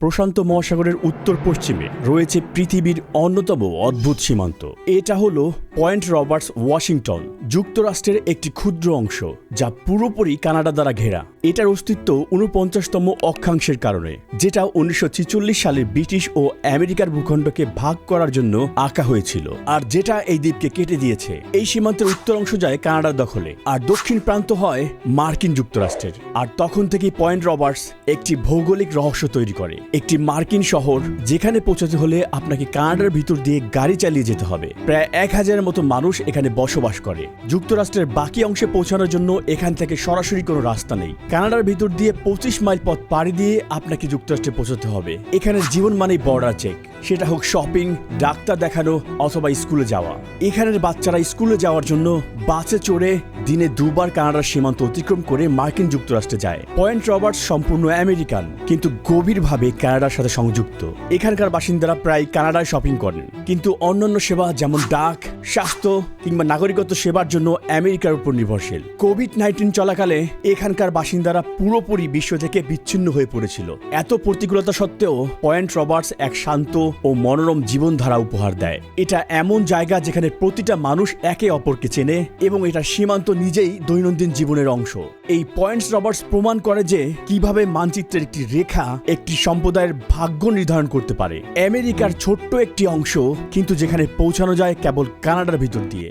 প্রশান্ত মহাসাগরের উত্তর পশ্চিমে রয়েছে পৃথিবীর অন্যতম অদ্ভুত সীমান্ত। এটা হলো পয়েন্ট রবার্টস ওয়াশিংটন, যুক্তরাষ্ট্রের একটি ক্ষুদ্র অংশ, যা পুরোপুরি কানাডা দ্বারা ঘেরা। এটার অস্তিত্ব উনপঞ্চাশতম অক্ষাংশের কারণে, যেটা উনিশশো ছেচল্লিশ সালে ব্রিটিশ ও আমেরিকার ভূখণ্ডকে ভাগ করার জন্য আঁকা হয়েছিল, আর যেটা এই দ্বীপকে কেটে দিয়েছে। এই সীমান্তের উত্তর অংশ যায় কানাডার দখলে, আর দক্ষিণ প্রান্ত হয় মার্কিন যুক্তরাষ্ট্রের। আর তখন থেকেই পয়েন্ট রবার্টস একটি ভৌগোলিক রহস্য তৈরি করে। একটি মার্কিন শহর যেখানে পৌঁছাতে হলে আপনাকে কানাডার ভিতর দিয়ে গাড়ি চালিয়ে যেতে হবে। প্রায় এক হাজারের মতো মানুষ এখানে বসবাস করে। যুক্তরাষ্ট্রের বাকি অংশে পৌঁছানোর জন্য এখান থেকে সরাসরি কোনো রাস্তা নেই। কানাডার ভিতর দিয়ে পঁচিশ মাইল পথ পাড়ি দিয়ে আপনাকে যুক্তরাষ্ট্রে পৌঁছাতে হবে। এখানে জীবন মানেই বর্ডার চেক সেটা হোক শপিং ডাক্তার দেখানো অথবা স্কুলে যাওয়া। এখানের বাচ্চারা স্কুলে যাওয়ার জন্য বাসে চড়ে দিনে দুবার কানাডার সীমান্ত অতিক্রম করে মার্কিন যুক্তরাষ্ট্রে যায়। পয়েন্ট রবার্টস সম্পূর্ণ আমেরিকান, কিন্তু গভীরভাবে কানাডার সাথে সংযুক্ত। এখানকার বাসিন্দারা প্রায় কানাডায় শপিং করেন, কিন্তু অন্যান্য সেবা যেমন ডাক স্বাস্থ্য কিংবা নাগরিকত্ব সেবার জন্য আমেরিকার উপর নির্ভরশীল। কোভিড নাইন্টিন চলাকালে এখানকার বাসিন্দারা পুরোপুরি বিশ্ব থেকে বিচ্ছিন্ন হয়ে পড়েছিল। এত প্রতিকূলতা সত্ত্বেও পয়েন্ট রবার্টস এক শান্ত ও মনোরম জীবনধারা উপহার দেয়। এটা এমন জায়গা যেখানে প্রতিটা মানুষ একে অপরকে চেনে এবং এটা সীমান্ত নিজেই দৈনন্দিন জীবনের অংশ। এই পয়েন্টস রবার্টস প্রমাণ করে যে কীভাবে মানচিত্রের একটি রেখা একটি সম্প্রদায়ের ভাগ্য নির্ধারণ করতে পারে। আমেরিকার ছোট্ট একটি অংশ কিন্তু যেখানে পৌঁছানো যায় কেবল কানাডার ভিতর দিয়ে।